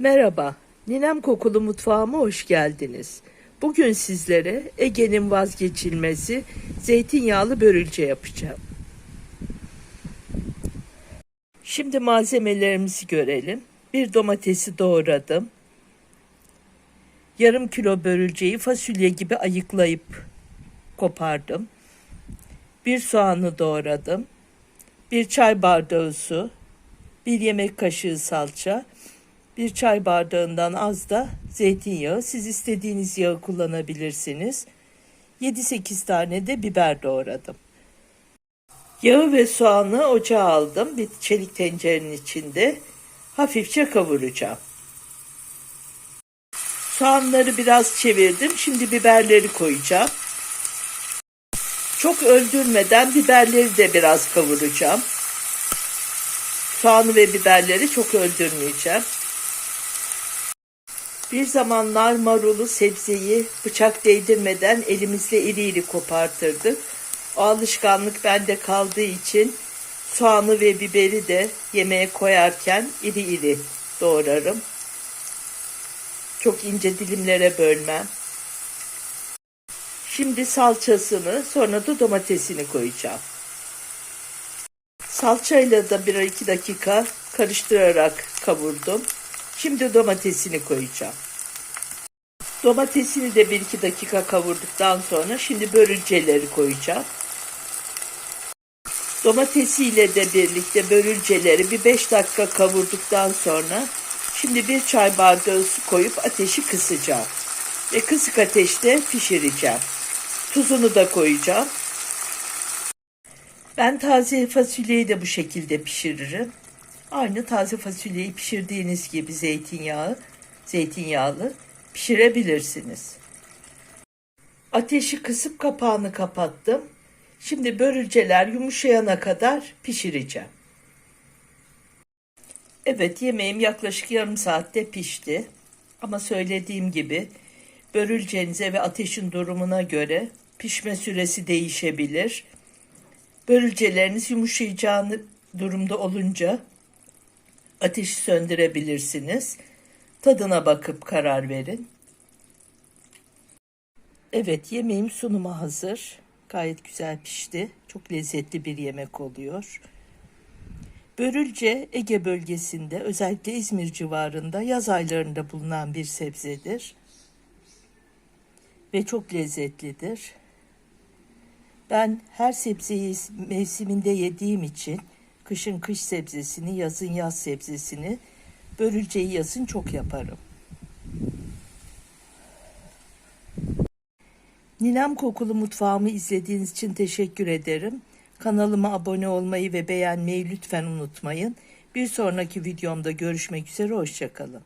Merhaba, Ninem Kokulu Mutfağıma hoş geldiniz. Bugün sizlere Ege'nin vazgeçilmezi zeytinyağlı börülce yapacağım. Şimdi malzemelerimizi görelim. Bir domatesi doğradım. Yarım kilo börülceyi fasulye gibi ayıklayıp kopardım. Bir soğanı doğradım. Bir çay bardağı su, bir yemek kaşığı salça, bir çay bardağından az da zeytinyağı. Siz istediğiniz yağı kullanabilirsiniz. 7-8 tane de biber doğradım. Yağı ve soğanı ocağa aldım. Bir çelik tencerenin içinde hafifçe kavuracağım. Soğanları biraz çevirdim. Şimdi biberleri koyacağım. Çok öldürmeden biberleri de biraz kavuracağım. Soğanı ve biberleri çok öldürmeyeceğim. Bir zamanlar marulu, sebzeyi bıçak değdirmeden elimizle iri iri kopartırdık. O alışkanlık bende kaldığı için soğanı ve biberi de yemeğe koyarken iri iri doğrarım. Çok ince dilimlere bölmem. Şimdi salçasını sonra da domatesini koyacağım. Salçayla da bir iki dakika karıştırarak kavurdum. Şimdi domatesini koyacağım. Domatesini de bir iki dakika kavurduktan sonra şimdi börülceleri koyacağım. Domatesiyle de birlikte börülceleri bir 5 dakika kavurduktan sonra şimdi bir çay bardağı su koyup ateşi kısacağım. Ve kısık ateşte pişireceğim. Tuzunu da koyacağım. Ben taze fasulyeyi de bu şekilde pişiririm. Aynı taze fasulyeyi pişirdiğiniz gibi zeytinyağı, zeytinyağlı pişirebilirsiniz. Ateşi kısıp kapağını kapattım. Şimdi börülceler yumuşayana kadar pişireceğim. Evet yemeğim yaklaşık yarım saatte pişti. Ama söylediğim gibi börülcenize ve ateşin durumuna göre pişme süresi değişebilir. Börülceleriniz yumuşayacağını durumda olunca ateşi söndürebilirsiniz. Tadına bakıp karar verin. Evet yemeğim sunuma hazır. Gayet güzel pişti. Çok lezzetli bir yemek oluyor. Börülce Ege bölgesinde özellikle İzmir civarında yaz aylarında bulunan bir sebzedir. Ve çok lezzetlidir. Ben her sebzeyi mevsiminde yediğim için kışın kış sebzesini, yazın yaz sebzesini, börülceyi yazın çok yaparım. Ninem Kokulu Mutfağımı izlediğiniz için teşekkür ederim. Kanalıma abone olmayı ve beğenmeyi lütfen unutmayın. Bir sonraki videomda görüşmek üzere, hoşçakalın.